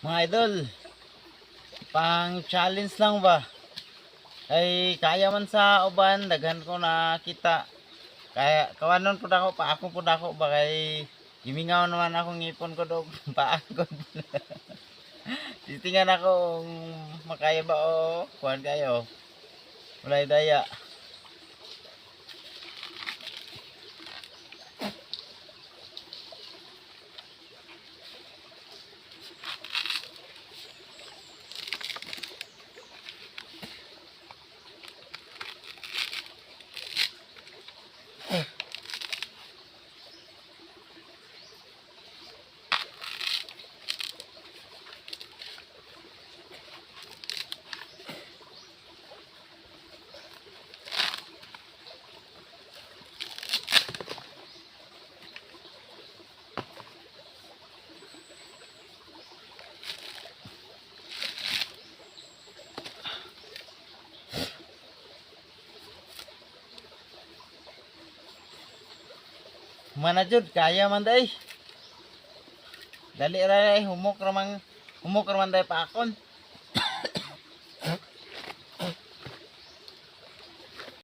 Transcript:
Mga idol, pang challenge lang ba? Ay kaya man sa uban, daghan ko na kita. Kaya kawanon pud ako, paako pud ako ba kay gimingaw naman akong ngipon ko dog, paako. Titingan ako makaya ba o kuhan kayo. Walay daya. Mana jud kaya man. Dali ra day humok ra man humok ra man day paakon.